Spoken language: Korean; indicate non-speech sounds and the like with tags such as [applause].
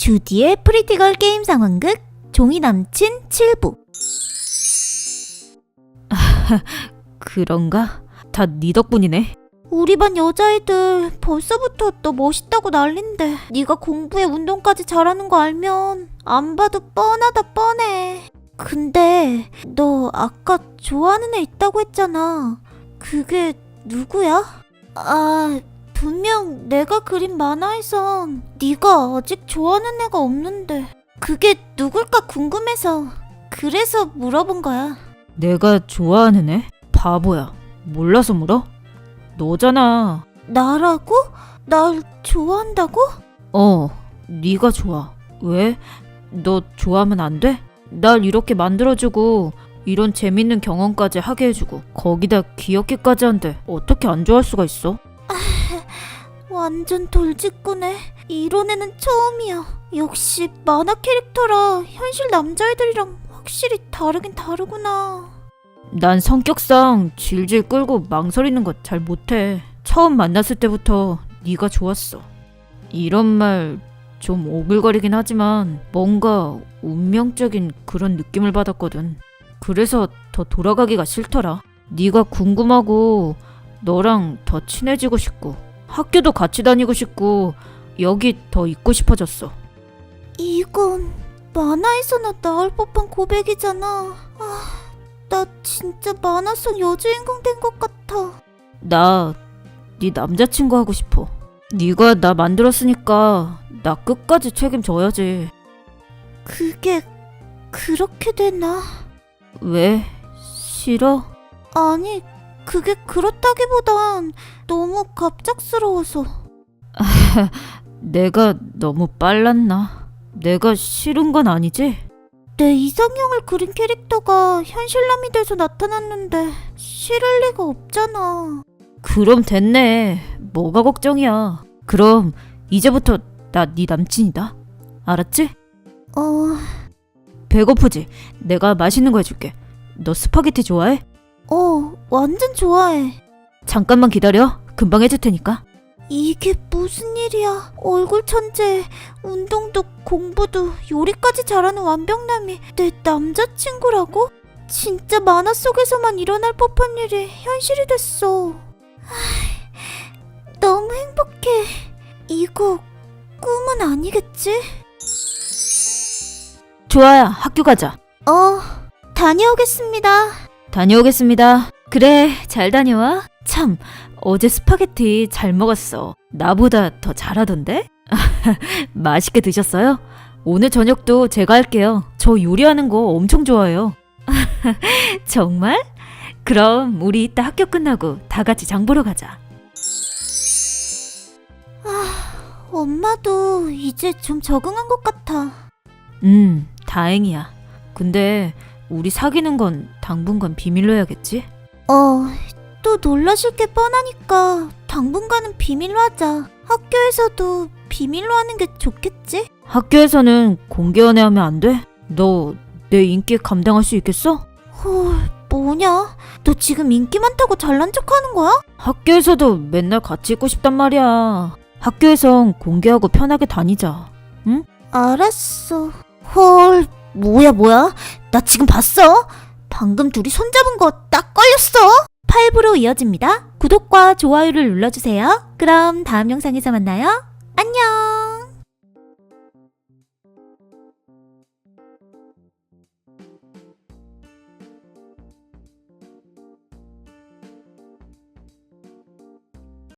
주디의 프리티걸 게임 상황극 종이 남친 7부 [laughs] 그런가? 다 네 덕분이네. 우리 반 여자애들 벌써부터 너 멋있다고 난린데 네가 공부에 운동까지 잘하는 거 알면 안 봐도 뻔하다 뻔해 근데 너 아까 좋아하는 애 있다고 했잖아 그게 누구야? 아 분명 내가 그린 만화에선 네가 아직 좋아하는 애가 없는데 그게 누굴까 궁금해서 그래서 물어본 거야 내가 좋아하는 애? 바보야. 몰라서 물어? 너잖아. 나라고? 날 좋아한다고? 어, 네가 좋아. 왜? 너 좋아하면 안 돼? 날 이렇게 만들어주고 이런 재밌는 경험까지 하게 해주고 거기다 귀엽게까지 한데 어떻게 안 좋아할 수가 있어? 완전 돌직구네. 이런 애는 처음이야. 역시 만화 캐릭터라 현실 남자애들이랑 확실히 다르긴 다르구나. 난 성격상 질질 끌고 망설이는 거잘 못해. 처음 만났을 때부터 네가 좋았어. 이런 말 좀 오글거리긴 하지만 뭔가 운명적인 그런 느낌을 받았거든. 그래서 더 돌아가기가 싫더라. 네가 궁금하고 너랑 더 친해지고 싶고 학교도 같이 다니고 싶고 여기 더 있고 싶어졌어. 이건 만화에서나 나올 법한 고백이잖아. 아, 나 진짜 만화 속 여주인공 된 것 같아. 나 네 남자친구 하고 싶어. 네가 나 만들었으니까 나 끝까지 책임져야지. 그게 그렇게 되나? 왜? 싫어? 아니, 그게 그렇다기보단 너무 갑작스러워서. [laughs] 내가 너무 빨랐나? 내가 싫은 건 아니지? 내 이상형을 그린 캐릭터가 현실남이 돼서 나타났는데 싫을 리가 없잖아. 그럼 됐네. 뭐가 걱정이야. 그럼 이제부터 나 네 남친이다. 알았지? 어, 배고프지? 내가 맛있는 거 해줄게. 너 스파게티 좋아해? 어, 완전 좋아해. 잠깐만 기다려. 금방 해줄 테니까. 이게 무슨 일이야? 얼굴 천재, 운동도 공부도 요리까지 잘하는 완벽남이 내 남자친구라고? 진짜 만화 속에서만 일어날 법한 일이 현실이 됐어. 하, 너무 행복해. 이거 꿈은 아니겠지? 좋아야, 학교 가자. 어, 다녀오겠습니다. 다녀오겠습니다. 그래, 잘 다녀와. 참, 어제 스파게티 잘 먹었어. 나보다 더 잘하던데? [laughs] 맛있게 드셨어요? 오늘 저녁도 제가 할게요. 저 요리하는 거 엄청 좋아해요. [laughs] 정말? 그럼 우리 이따 학교 끝나고 다 같이 장 보러 가자. 엄마도 이제 좀 적응한 것 같아. 음, 다행이야. 근데 우리 사귀는 건 당분간 비밀로 해야겠지? 어, 또 놀라실 게 뻔하니까 당분간은 비밀로 하자. 학교에서도 비밀로 하는 게 좋겠지? 학교에서는 공개 연애하면 안 돼? 너 내 인기 감당할 수 있겠어? 헐, 뭐냐? 너 지금 인기 많다고 잘난 척 하는 거야? 학교에서도 맨날 같이 있고 싶단 말이야. 학교에선 공개하고 편하게 다니자. 알았어. 헐, 뭐야, 뭐야? 나 지금 봤어? 방금 둘이 손잡은 거 딱 걸렸어? 8부로 이어집니다. 구독과 좋아요를 눌러주세요. 그럼 다음 영상에서 만나요. 안녕!